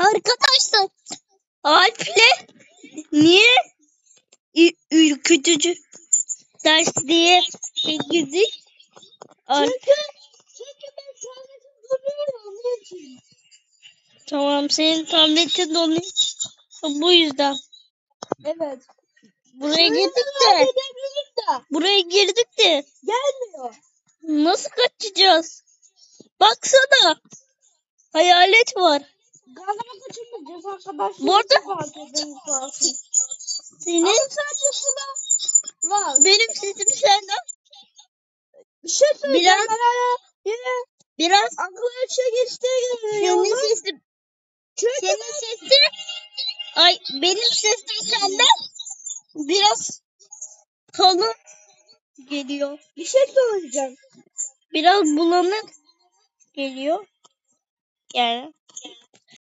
Arkadaşlar Alp'le niye ürkütücü ders diye girdik? Çünkü, çünkü ben tabletim duruyorum onun için. tamam senin tabletin donuyor. Bu yüzden. Evet. Buraya Şöyle girdik de. Buraya girdik de. Gelmiyor. Nasıl kaçacağız? Baksana. Hayalet var. Galiba kaçırmayacağız arkadaşlar. Bu arada-. Senin Ama sadece suda var. benim sesim senden Bir şey söyleyeceğim. Biraz- Ben yine biraz aklıma bir şey geçti. senin sesin Çünkü senin sesin ay benim sesim senden biraz kalın geliyor. bir şey söyleyeceğim. Biraz bulanık geliyor. Yani